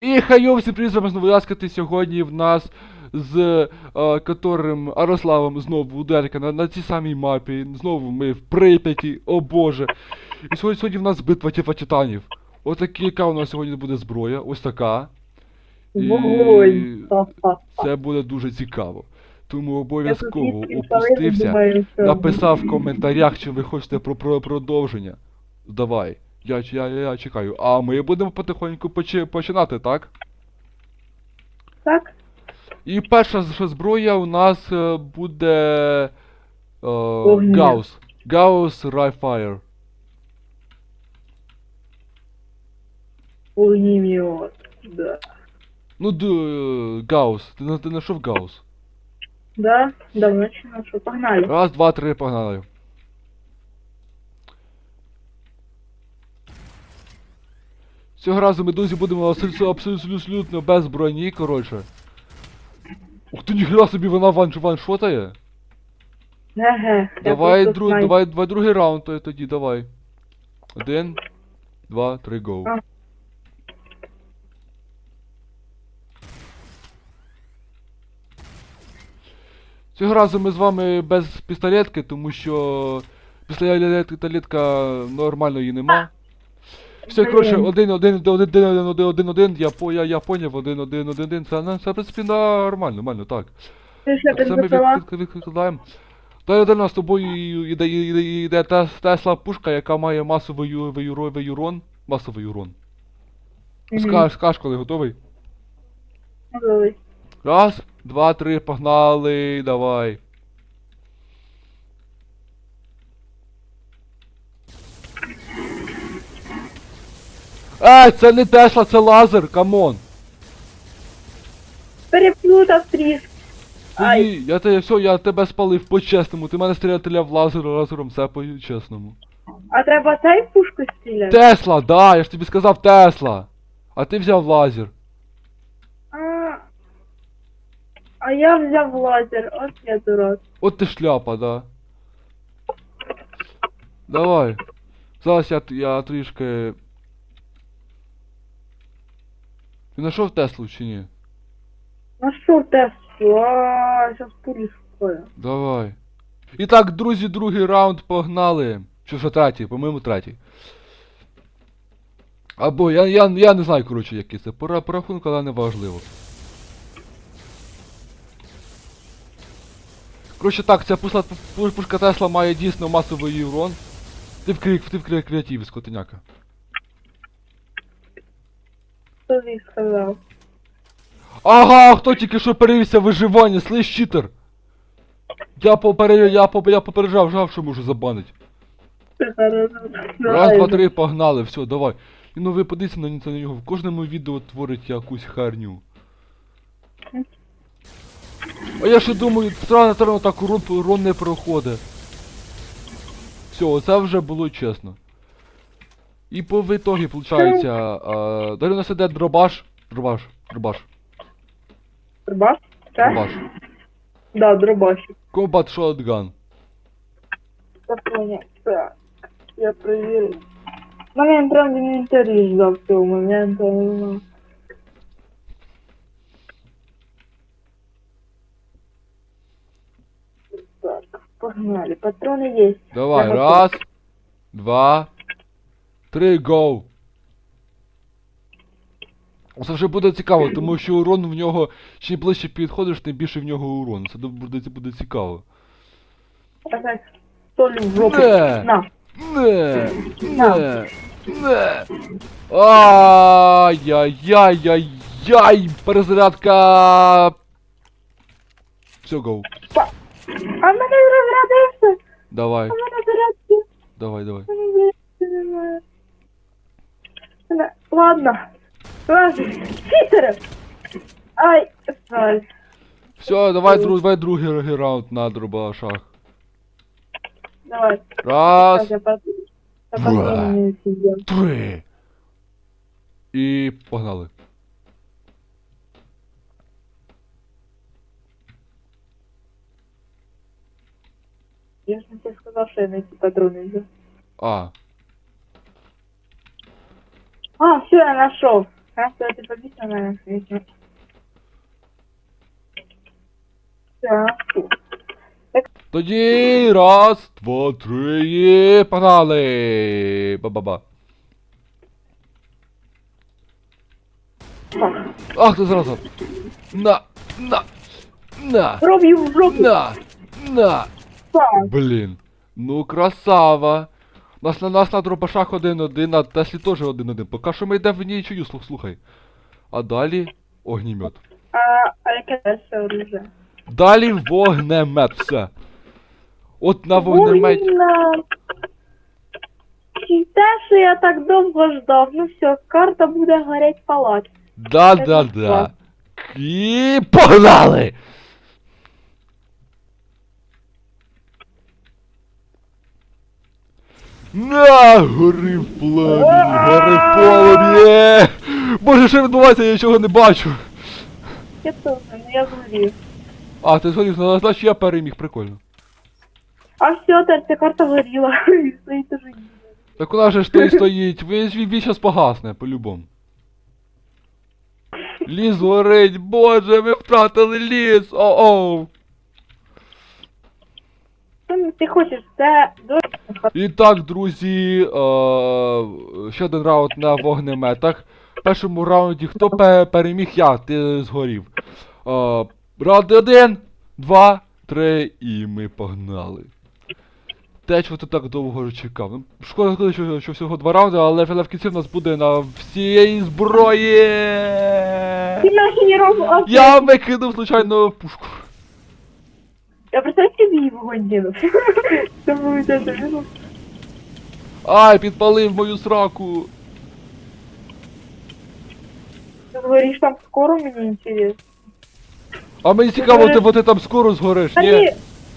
І хайо, всім привіт, з вами знову Яскати. Сьогодні в нас з е, которим Арославом знову ударка на, на цій самій мапі. Знову ми в Прип'яті, о боже. І сьогодні, сьогодні в нас битва типа титанів. Ось такі, яка у нас сьогодні буде зброя, ось така. І. Це буде дуже цікаво. Тому обов'язково опустився. Написав в коментарях, чи ви хочете про, про продовження. Давай. Я, я, я, я чекаю. А ми будемо потихоньку почи, починати, так? Так? І перша з- зброя у нас е, буде. Е, Гаус. Гаус Райфайр. Огнемет. Да. Ну, д, Гаус. Ти, на- ти знайшов Гаус. Да? Давно чи на? Погнали. Раз, два, три, погнали. Цього разу ми, друзі, будемо абсолютно, без броні, коротше. Ух ти, ніхера собі вона ван, ваншотає. Давай, просто друг, давай, давай другий раунд то- тоді, давай. Один, два, три, гоу. А. Цього разу ми з вами без пістолетки, тому що пістолетка нормально її нема. Все, коротше, 1-1-1-1-1-1-1, я по- я- я поняв, 1-1-1-1, це, ну, це, в принципі, нормально, нормально, так. Це ми відкладаємо. Далі до нас з тобою і- іде, іде, іде те- Тесла пушка, яка має масовий ю- Масовий урон. Скаж, скаж, коли готовий. Раз, два, три, погнали, давай. Ей, це не Тесла, це лазер, камон. Переплутав трішки. Ай. Ні, я тебе все, я тебе спалив по-чесному. Ти мене стріляв лазером, лазером, все по-чесному. А треба цей пушку стріляти? Тесла, да, я ж тобі сказав Тесла. А ти взяв лазер. А, а я взяв лазер. От я дурак. От ти шляпа, да. Давай. Зараз я, я трішки. Ти знайшов Теслу чи ні? Що тест? А, зараз пулі шукаю. Давай. І так, друзі, другий раунд погнали. Чи що третій, по-моєму, третій. Або я, я, я не знаю, коротше, який це. Пора по але не важливо. Коротше так, ця пушка, пушка Тесла має дійсно масовий урон. Ти в крик, ти в крик креативі, скотиняка. Тобі сказав? Ага, хто тільки що перевівся виживання, слиш читер. Я попереджав, я, поп- я попереджав, жав, що можу забанить. Раз, два, три, погнали, все, давай. І ну ви подивіться на, на нього, в кожному відео творить якусь харню. А я ще думаю, странно, странно так урон, урон не проходить. Все, це вже було чесно. І по в ітогі, виходить, а, далі у нас іде дробаш. Дробаш, дробаш, Дробаш? Так? дробаш. Да, дробашик. Combat Shotgun. Запомни. Так. Я проверю. У мене прям в інвентарі ждав цього моменту. ну. Так, погнали. Патроны есть. Давай, Я раз, два, три, гоу. Це вже буде цікаво, тому що урон в нього, чим ближче підходиш, тим більше в нього урон. Це буде, це буде цікаво. Соль в жопу. Не. На. Не, не, не. Ай-яй-яй-яй, перезарядка. Все, гоу. А мене розрядився. Давай, А мене зарядки. давай, давай. Ладно. Ладно. Читери. Ай, жаль. Все, давай, друг, давай другий раунд на дробашах. Давай. Раз, Два. три. І погнали. Я ж не тебе сказал, что я найти патроны взял. А, А, все, я нашел. Раз, то ти побіг на мене світі. Так. Тоді раз, два, три, погнали! Ба-ба-ба. Ах ти зразу. На, на, на, Проб'ю в жопу. на, на. Блін. Ну красава. Нас на нас на дробашах один-один, на Теслі теж один-один. Поки що ми йдемо в нічию, слух, слухай. А далі огнімет. А, а яке дальше оружие? Далі вогнемет, все. От на. І те, що я так довго ждав, ну все, карта буде горять палац. Да-да-да. І погнали! На, гори в пламені, гори в полум'ї! Боже, що відбувається, я нічого не бачу. Я теж, я згорів. А, ти згодів, ну, значить я переміг, прикольно. А все, тепер ця карта горіла. І стоїть уже. Так вона же ж той стоїть, він, він, він погасне, по-любому. Ліс горить, боже, ми втратили ліс! О-оу! Що ну, ти хочеш? Це дуже І так, друзі, е, ще один раунд на вогнеметах. В першому раунді хто пе- переміг я, ти згорів. Е, раунд один, два, три, і ми погнали. Те, чого ти так довго чекав. Ну, Шкода, шкода, що, що всього два раунди, але але в кінці в нас буде на всієї зброї. Ти не. Я викинув случайно пушку. Я представляю собі вогонь діну. Буде це відео. Ай, підпалив мою сраку. Ти згориш там скоро, мені інтересно. А мені цікаво, ти, бо ти там скоро згориш, ні?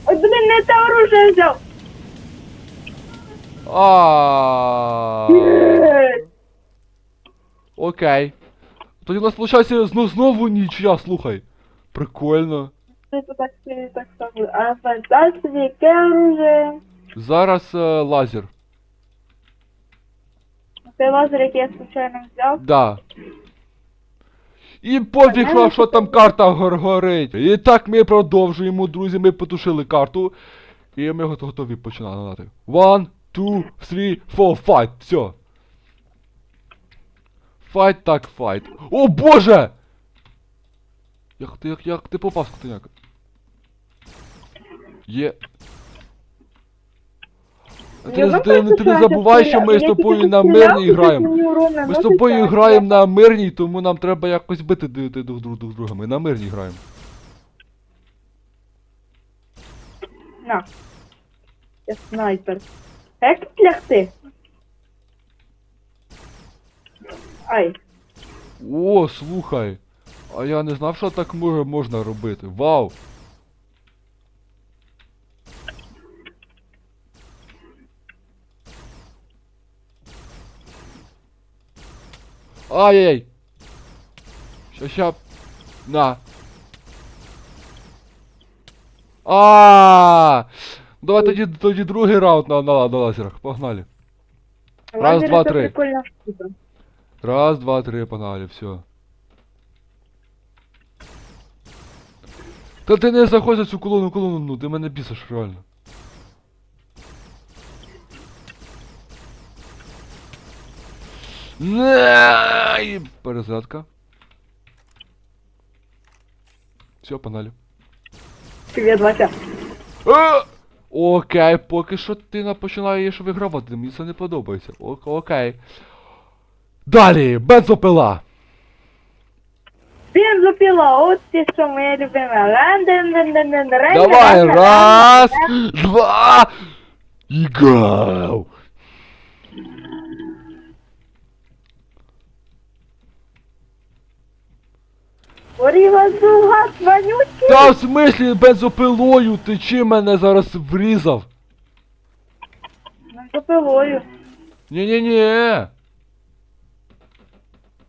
ой, блин, не те оружие взяв. А. Окей. Тоді у нас виходить знову, знову нічия, слухай. Прикольно. Це так собі так само. А собі яке оружие? Зараз е, лазер. Цей лазер, який я случайно взяв. Да. І пофіг, що, що там карта гор горить. І так ми продовжуємо, друзі. Ми потушили карту. І ми гот- готові починати. One, two, three, four, fight. Все. Fight так fight. О боже! Як ти, як, як ти попав, скотиняка? Є. Ти, не- ти, ти не забувай, що ми з тобою на мирній граємо. Ми з тобою граємо на мирній, тому нам треба якось бити друг друг друга. Ми на мирній граємо. На. Я снайпер. А як тут лягти? Ай. О, слухай. А я не знав, що так можна робити. Вау! Ай-яй! Ща, ща. На. А! Давай тоді, тоді другий раунд на, на, на лазерах. Погнали. Раз, два, три. Раз, два, три, погнали, все. Та ти не заходь за цю колону, колону, ну ти мене бісиш, реально. Перезарядка. Все, погнали. Привіт, Вася. Е! Окей, поки що ти на- починаєш вигравати, мені це не подобається. О- окей. Далі, бензопила. Бензопіла, от ті, що любиме. Рен-ден-ден-ден-ден, Давай, раз, два, и гау. Горіла вонючий. Та в смислі бензопилою ти чим мене зараз врізав? Бензопилою. Ні-ні-ні.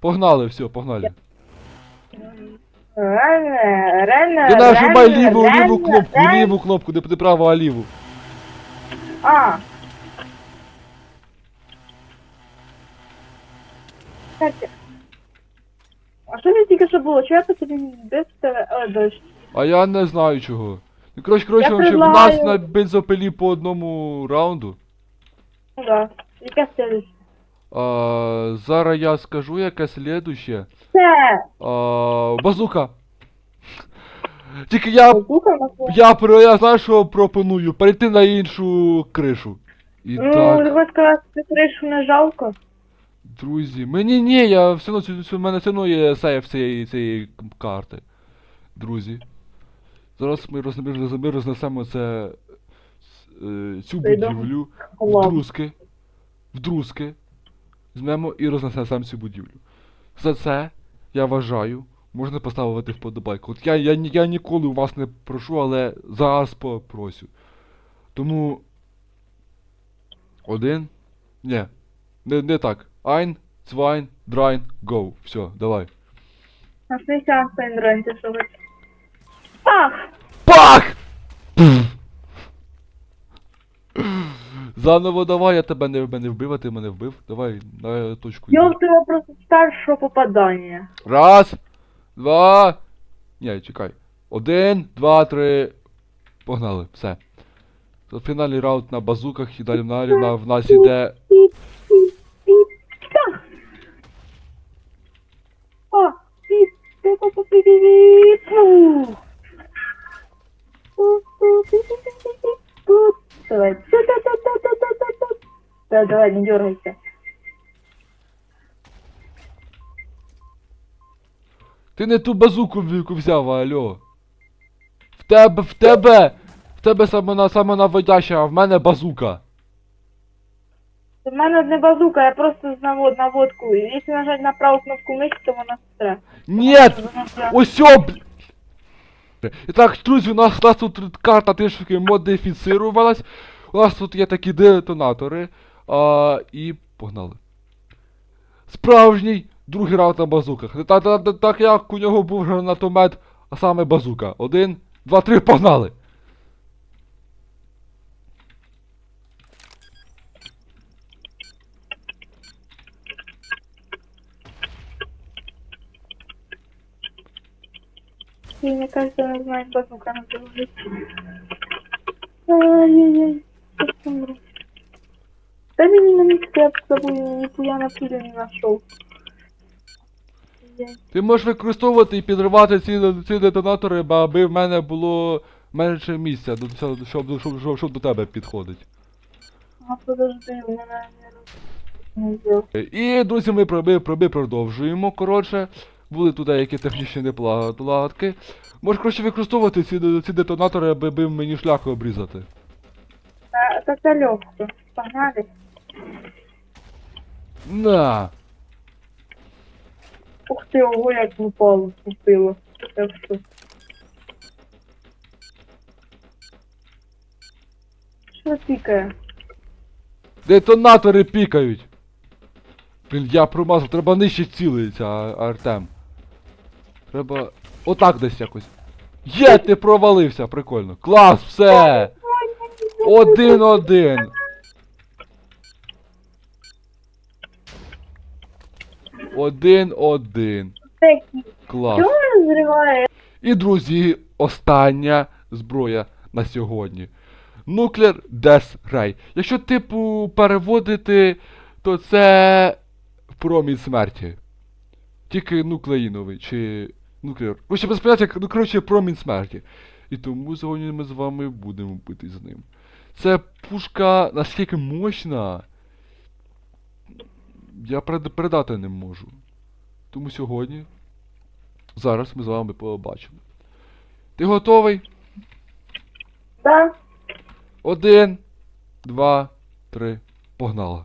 Погнали, все, погнали. Рене, рене, Ти нажимай рене, ліву, рене, ліву кнопку, рене. ліву кнопку, не не праву, а ліву. А. Кстати. А що це тільки що було? Чого я без тебе? О, дощ. А я не знаю чого. Ну, коротше, коротше, Я в предлагаю- нас на бензопилі по одному раунду. Ну да. Яке следующее? А, зараз я скажу, яке слідуще. Це! А, базука. Тільки я, Базука на я, про- я знаю, що пропоную. Перейти на іншу кришу. І Ну, так, ви сказати, що кришу не жалко. Друзі. Мені ні, я все одно, в мене все одно є сейф цієї, цієї карти. Друзі. Зараз ми, роз, ми роз- ми рознесемо це, е, цю будівлю. Ладно. Вдрузки. Вдрузки. Візьмемо і рознесемо цю будівлю. За це, я вважаю, можна поставити вподобайку. От я, я, я ніколи у вас не прошу, але зараз попросю. Тому. Один. Ні. Не, не так. Ein, zwei, drei, go. Все, давай. А що я сам нравится, що ви. Ах! Пах! Заново давай, я тебе не, не вбив, а ти мене вбив. Давай на точку. Я у тебе просто старшого попадання. Раз, два. Ні, чекай. Один, два, три. Погнали, все. Фінальний раунд на базуках і далі далі на, в нас іде. Давай. Да, давай, не дергайся. Ти не ту базуку в- взяв, алло. В тебе, в тебе! В тебе саме на саме наводяща, а в мене базука. У мене не базука, я просто навод, наводку. Якщо нажати на праву кнопку миші, то вона стре. Нет! Осьо, бл... І так, друзі, у нас, у нас тут карта трішки модифіцирувалась. У нас тут є такі детонатори. А, і погнали. Справжній другий раунд на базуках. Так, так, так, як у нього був гранатомет, а саме базука. Один, два, три, погнали! И мне кажется, она знает базука на Ай-яй-яй, сейчас умру. Да мне на миксе я с собой нихуя на пулю не нашел. Ти можеш використовувати і підривати ці, ці детонатори, бо аби в мене було менше місця, до щоб, щоб, щоб, щоб до тебе підходить. А подожди, у меня не. І, друзі, ми проби, проби продовжуємо. Коротше, були тут деякі технічні неполадки. Можеш коротше використовувати ці, ці детонатори, аби, аби мені шлях обрізати. А, тогда легко. Погнали. На! Ух ты, ого, як упало, купила. Так що. Що тикає? Детонатори пікають! Блін, я промазав, треба нижче цілитися, Артем. Треба. Отак десь якось. Є, ти провалився, прикольно. Клас, все! Один-один. Один-один. Клас. І, друзі, остання зброя на сьогодні. Nuclear Death Ray. Якщо, типу, переводити, то це промінь смерті. Тільки нуклеїновий, чи нуклеар. Ви ще без поняття, ну коротше, промінь смерті. І тому сьогодні ми з вами будемо бити з ним. Це пушка наскільки мощна. Я передати не можу. Тому сьогодні Зараз ми з вами побачимо. Ти готовий? Да? Один, два, три. Погнала.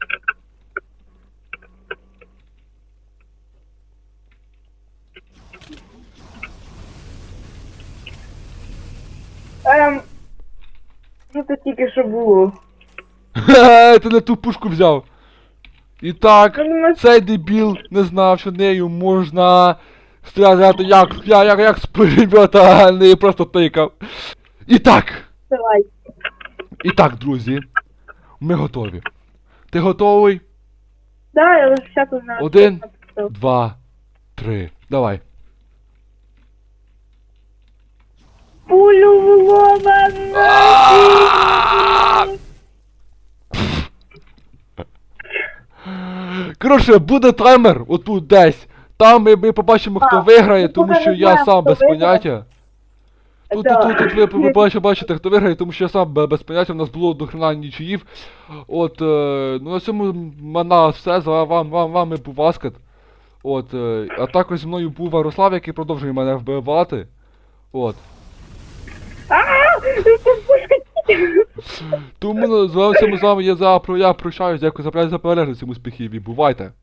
Ем... Що це тільки що було? Хе, ти не ту пушку взяв. І так, цей дебіл не знав, що нею можна стріляти як, як, як, як з пулемета, а не просто тикав. І так, давай. і так, друзі. Ми готові. Ти готовий? Да, я вже все знаю. Один. Два, три. Давай. Пулю в лоба. Коротше, буде таймер отут десь. Там ми, ми побачимо, хто А, виграє, тому що я сам без поняття. Тут, тут, тут, тут ви побачите, бачите, хто виграє, тому що я сам без поняття, у нас було до хрена нічиїв. От, е, ну на цьому мене все, з вам, вам, вами був Васкат. От, е, а також зі мною був Ярослав, який продовжує мене вбивати. От. Тому ну, вами з вами я за я прощаюсь, дякую за перегляд, всім успіхів і бувайте.